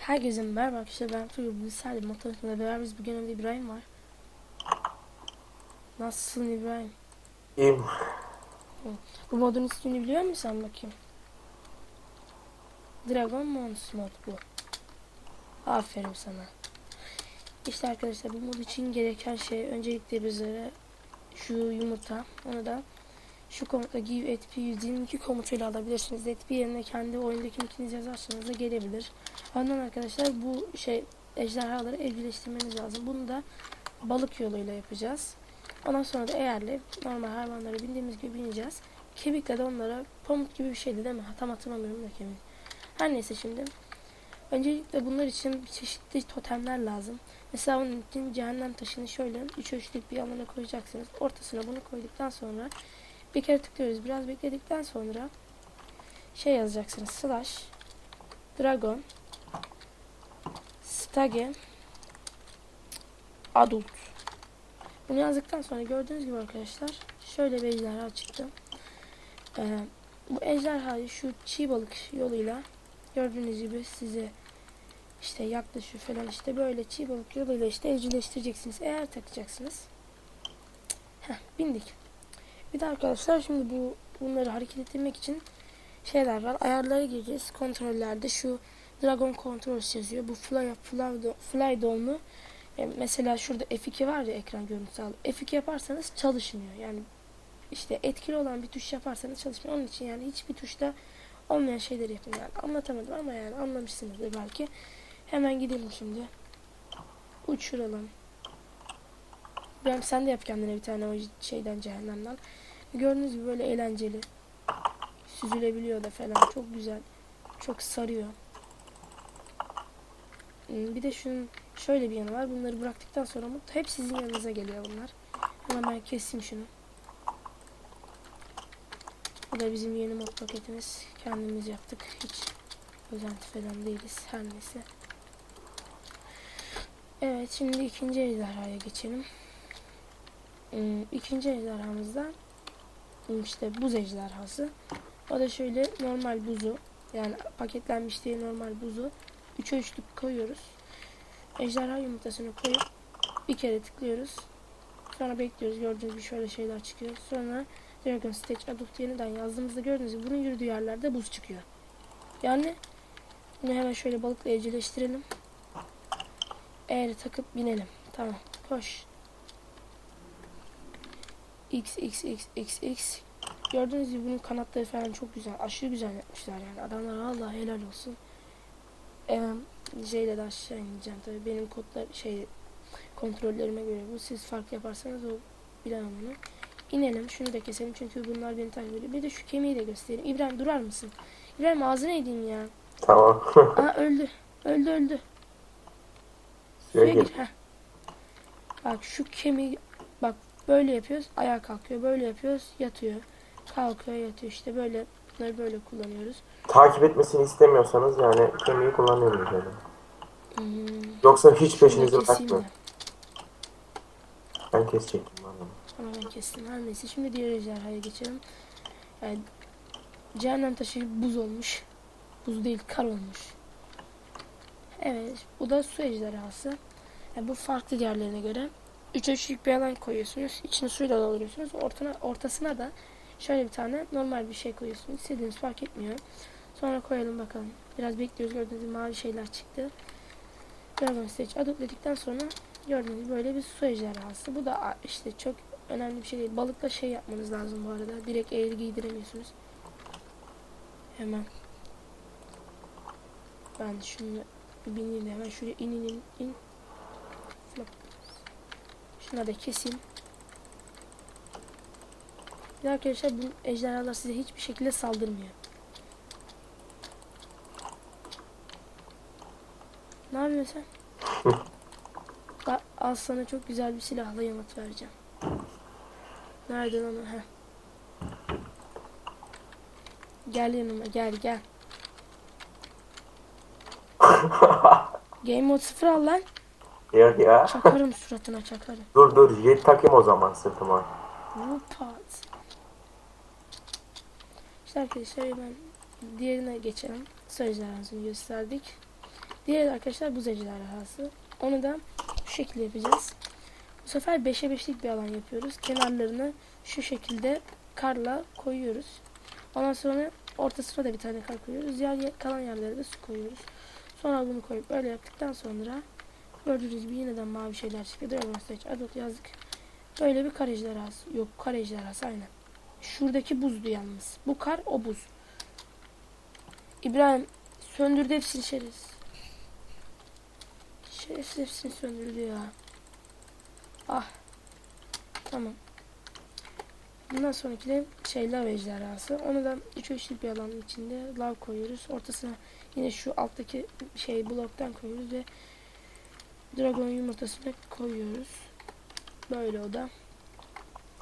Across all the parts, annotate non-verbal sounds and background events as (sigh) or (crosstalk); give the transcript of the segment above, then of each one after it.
Herkese merhaba arkadaşlar ben Turgut bugün sadece motorla beraber biz bugün yanımda İbrahim var. Nasılsın İbrahim? İyiyim. Bu modun ismini biliyor musun sen bakayım? Dragon Mons mod bu. Aferin sana. İşte arkadaşlar bu mod için gereken şey öncelikle bizlere şu yumurta onu da şu komutla give atp 122 komutuyla alabilirsiniz. atp yerine kendi oyundaki nickinizi yazarsanız da gelebilir. Ondan arkadaşlar bu şey ejderhaları evcilleştirmeniz lazım. Bunu da balık yoluyla yapacağız. Ondan sonra da eğerle normal hayvanlara bindiğimiz gibi bineceğiz. Kemikle de onlara pamuk gibi bir şeydi değil mi? Tam hatırlamıyorum da kemik. Her neyse şimdi. Öncelikle bunlar için çeşitli totemler lazım. Mesela onun için cehennem taşını şöyle üç ölçülük bir alana koyacaksınız. Ortasına bunu koyduktan sonra bir kere tıklıyoruz. Biraz bekledikten sonra şey yazacaksınız. Slash Dragon Stage Adult Bunu yazdıktan sonra gördüğünüz gibi arkadaşlar şöyle bir ejderha çıktı. Ee, bu ejderhayı şu çiğ balık yoluyla gördüğünüz gibi size işte yaklaşıyor falan işte böyle çiğ balık yoluyla işte evcilleştireceksiniz. Eğer takacaksınız. Heh, bindik. Bir de arkadaşlar şimdi bu bunları hareket ettirmek için şeyler var. Ayarlara gireceğiz. Kontrollerde şu Dragon Controls yazıyor. Bu Fly, Fly, Fly Dome'u e, mesela şurada F2 var ya ekran görüntüsü al. F2 yaparsanız çalışmıyor. Yani işte etkili olan bir tuş yaparsanız çalışmıyor. Onun için yani hiçbir tuşta olmayan şeyleri yapın. Yani anlatamadım ama yani anlamışsınızdır belki. Hemen gidelim şimdi. Uçuralım. Ben sen de yap kendine bir tane o şeyden cehennemden. Gördüğünüz gibi böyle eğlenceli. Süzülebiliyor da falan. Çok güzel. Çok sarıyor. Hmm, Bir de şunun şöyle bir yanı var. Bunları bıraktıktan sonra hep sizin yanınıza geliyor bunlar. Hemen ben keseyim şunu. Bu da bizim yeni mod paketimiz. Kendimiz yaptık. Hiç özenti falan değiliz. Her neyse. Evet şimdi ikinci ejderhaya geçelim. Hmm, İkinci ejderhamızda hmm, işte buz ejderhası. O da şöyle normal buzu yani paketlenmiş diye normal buzu 3'e 3'lük koyuyoruz. Ejderha yumurtasını koyup bir kere tıklıyoruz. Sonra bekliyoruz. Gördüğünüz gibi şöyle şeyler çıkıyor. Sonra Dragon Stage Adopt yeniden yazdığımızda gördüğünüz gibi bunun yürüdüğü yerlerde buz çıkıyor. Yani bunu hemen şöyle balıkla evcilleştirelim. Eğer takıp binelim. Tamam. Koş. X X X X X Gördüğünüz gibi bunun kanatları falan çok güzel. Aşırı güzel yapmışlar yani. Adamlar vallahi helal olsun. Ee, şeyle de aşağı ineceğim tabii. Benim kodlar şey kontrollerime göre bu. Siz farklı yaparsanız o bilemem onu. İnelim. Şunu da keselim çünkü bunlar beni takip ediyor. Bir de şu kemiği de göstereyim. İbrahim durar mısın? İbrahim ağzına edeyim ya. Tamam. Aa öldü. Öldü öldü. Suya gir. Heh. Bak şu kemiği böyle yapıyoruz. Ayağa kalkıyor. Böyle yapıyoruz. Yatıyor. Kalkıyor yatıyor. İşte böyle bunları böyle kullanıyoruz. Takip etmesini istemiyorsanız yani kemiği kullanıyorum yani. Hmm. Yoksa hiç peşinizi bırakmıyor. Ben kesecektim. Ama ben kestim. Her neyse. Şimdi diğer ejderhaya geçelim. Yani cehennem taşı buz olmuş. Buz değil kar olmuş. Evet. Bu da su ejderhası. Yani bu farklı diğerlerine göre. 3 ölçülük bir alan koyuyorsunuz. İçini suyla dolduruyorsunuz. Ortana, ortasına da şöyle bir tane normal bir şey koyuyorsunuz. İstediğiniz fark etmiyor. Sonra koyalım bakalım. Biraz bekliyoruz. Gördüğünüz gibi mavi şeyler çıktı. Dragon Stage adopt dedikten sonra gördüğünüz gibi böyle bir su ejderhası. Bu da işte çok önemli bir şey değil. Balıkla şey yapmanız lazım bu arada. Direkt eğri giydiremiyorsunuz. Hemen. Ben şunu bir bineyim hemen şuraya in in in. in. Şuna da keseyim. De arkadaşlar bu ejderhalar size hiçbir şekilde saldırmıyor. Ne yapıyorsun sen? (laughs) Al, al sana çok güzel bir silahla yanıt vereceğim. Nerede lan o? Heh. Gel yanıma gel gel. (laughs) Game mode 0 al lan. Yok ya. Çakarım suratına çakarım. dur dur jet takayım o zaman sırtıma. Rupat. İşte arkadaşlar hemen diğerine geçelim. Sözlerimizi gösterdik. Diğer arkadaşlar buz ejderhası. Onu da şu şekilde yapacağız. Bu sefer 5'e 5'lik bir alan yapıyoruz. Kenarlarını şu şekilde karla koyuyoruz. Ondan sonra ortasına da bir tane kar koyuyoruz. Diğer kalan yerlere de su koyuyoruz. Sonra bunu koyup böyle yaptıktan sonra gördüğünüz gibi yeniden mavi şeyler çıkıyor. Dragon Stage Adult yazdık. Böyle bir kar ejderhası. Yok kar ejderhası aynen. Şuradaki buzdu yalnız. Bu kar o buz. İbrahim söndürdü hepsini şerefsiz. Şerefsiz hepsini söndürdü ya. Ah. Tamam. Bundan sonraki de şey lav ejderhası. Onu da 3 üçlük bir alanın içinde lav koyuyoruz. Ortasına yine şu alttaki şey bloktan koyuyoruz ve dragon yumurtasını koyuyoruz. Böyle o da.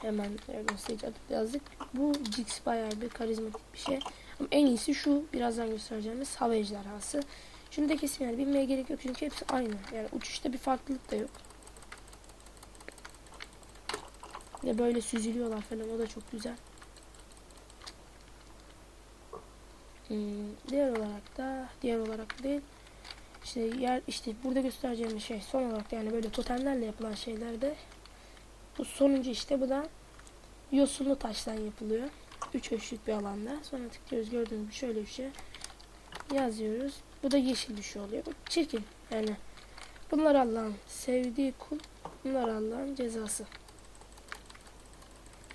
Hemen Dragon Stage atıp yazdık. Bu Jix bayağı bir karizmatik bir şey. Ama en iyisi şu birazdan göstereceğimiz hava ejderhası. Şunu da kesin yani bilmeye gerek yok çünkü hepsi aynı. Yani uçuşta bir farklılık da yok. Ve böyle süzülüyorlar falan o da çok güzel. Hmm, diğer olarak da diğer olarak değil işte yer işte burada göstereceğimiz şey son olarak yani böyle totemlerle yapılan şeylerde bu sonuncu işte bu da yosunlu taştan yapılıyor. 3 ölçülük bir alanda. Sonra tıklıyoruz gördüğünüz gibi şöyle bir şey. Yazıyoruz. Bu da yeşil bir şey oluyor. Çirkin. Yani bunlar Allah'ın sevdiği kul. Bunlar Allah'ın cezası.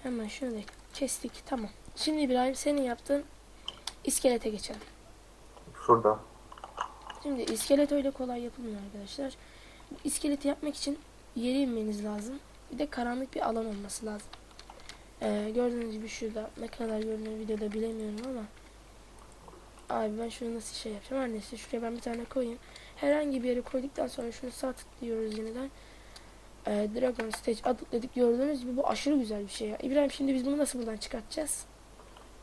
Hemen şunu da kestik. Tamam. Şimdi İbrahim senin yaptığın iskelete geçelim. Şurada. Şimdi iskelet öyle kolay yapılmıyor arkadaşlar. Bu iskeleti yapmak için yere inmeniz lazım. Bir de karanlık bir alan olması lazım. Ee, gördüğünüz gibi şurada ne kadar görünüyor videoda bilemiyorum ama Abi ben şunu nasıl şey yapacağım? Her neyse şuraya ben bir tane koyayım. Herhangi bir yere koyduktan sonra şunu sağ tıklıyoruz yeniden. Ee, Dragon Stage adı dedik gördüğünüz gibi bu aşırı güzel bir şey ya. İbrahim şimdi biz bunu nasıl buradan çıkartacağız?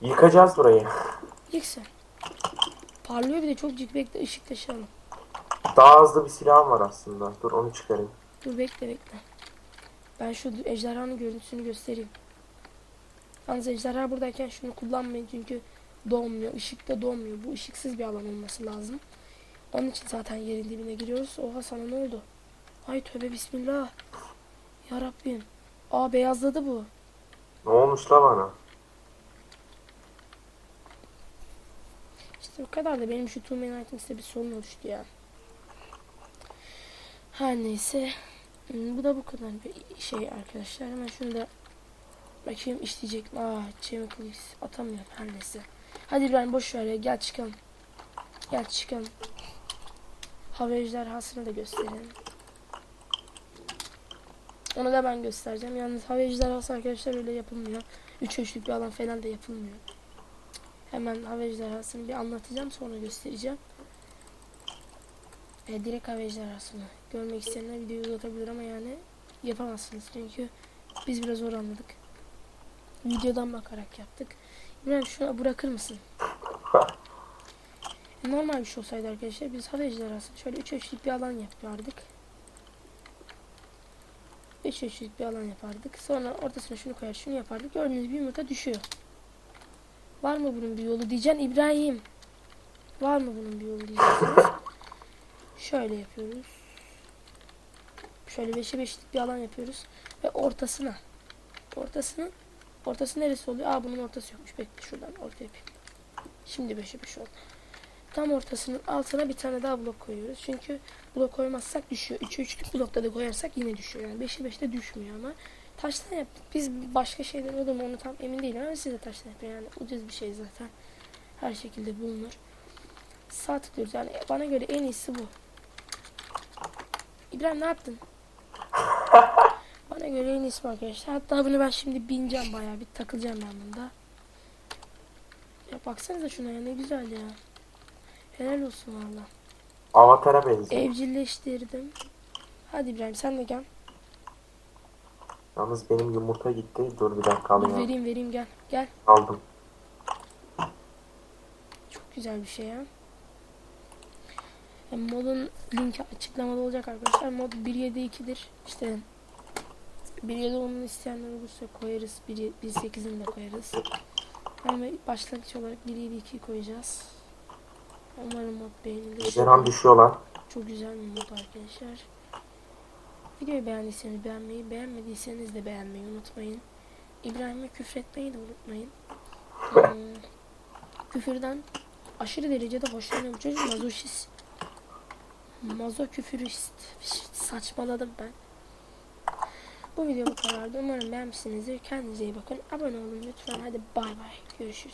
Yıkacağız burayı. Yıksın. Parlıyor bir de çok cik bekle ışık taşıyalım. Daha hızlı bir silahım var aslında. Dur onu çıkarayım. Dur bekle bekle. Ben şu ejderhanın görüntüsünü göstereyim. Yalnız ejderha buradayken şunu kullanmayın çünkü doğmuyor. Işıkta doğmuyor. Bu ışıksız bir alan olması lazım. Onun için zaten yerin dibine giriyoruz. Oha sana ne oldu? Ay tövbe bismillah. Ya Rabbim. Aa beyazladı bu. Ne olmuş la bana? İşte bu kadar da benim şu Two Man Items'te bir sorun oluştu ya. Her neyse. Hmm, Bu da bu kadar bir şey arkadaşlar. Hemen şunu da bakayım işleyecek mi? Aa Chemical atamıyorum her neyse. Hadi İbrahim boş ver ya gel çıkalım. Gel çıkalım. Hava ejderhasını da gösterelim. Onu da ben göstereceğim. Yalnız hava ejderhası arkadaşlar öyle yapılmıyor. Üç ölçülük bir alan falan da yapılmıyor. Hemen hava ejderhasını bir anlatacağım sonra göstereceğim. E, direkt hava ejderhasını görmek isteyenler videoyu uzatabilir ama yani yapamazsınız çünkü biz biraz zor anladık. Videodan bakarak yaptık. İbrahim şunu bırakır mısın? Normal bir şey olsaydı arkadaşlar biz hava ejderhasını şöyle 3 ölçülük bir alan yapardık. 3 ölçülük bir alan yapardık. Sonra ortasına şunu koyar şunu yapardık. Gördüğünüz gibi yumurta düşüyor. Var mı bunun bir yolu diyeceksin İbrahim. Var mı bunun bir yolu diyeceksiniz. Şöyle yapıyoruz. Şöyle 5'e 5'lik bir alan yapıyoruz. Ve ortasına. Ortasını. Ortası neresi oluyor? Aa bunun ortası yokmuş. Bekle şuradan orta yapayım. Şimdi 5'e 5 oldu. Tam ortasının altına bir tane daha blok koyuyoruz. Çünkü blok koymazsak düşüyor. 3'e 3'lük blokta da koyarsak yine düşüyor. Yani 5'e 5'te düşmüyor ama. Taştan yaptık. Biz başka şeyden olur mu onu tam emin değilim ama siz de taştan yapın. Yani ucuz bir şey zaten. Her şekilde bulunur. Sağ tıklıyoruz. Yani bana göre en iyisi bu. İbrahim ne yaptın? Bana göre en iyisi arkadaşlar. Hatta bunu ben şimdi bineceğim bayağı bir takılacağım ben bunda. Ya baksanıza şuna ya ne güzel ya. Helal olsun valla. Avatara benziyor. Evcilleştirdim. Hadi İbrahim sen de gel. Yalnız benim yumurta gitti. Dur bir dakika Dur alayım. vereyim vereyim gel. Gel. Aldım. Çok güzel bir şey ya. E, modun linki açıklamada olacak arkadaşlar. Mod 1.7.2'dir. İşte 1.7.10'unu isteyenler olursa koyarız. 1.8'ini de koyarız. Ama başlangıç olarak 1.7.2'yi koyacağız. Umarım mod beğenilir. Ejderhan düşüyor lan. Çok güzel bir mod arkadaşlar. Videoyu beğendiyseniz beğenmeyi, beğenmediyseniz de beğenmeyi unutmayın. İbrahim'e küfretmeyi de unutmayın. Hmm, küfürden aşırı derecede hoşlanıyorum. Çocuk mazoşist. Mazo küfürist. Saçmaladım ben. Bu video bu kadardı. Umarım beğenmişsinizdir. Kendinize iyi bakın. Abone olun lütfen. Hadi bay bay. Görüşürüz.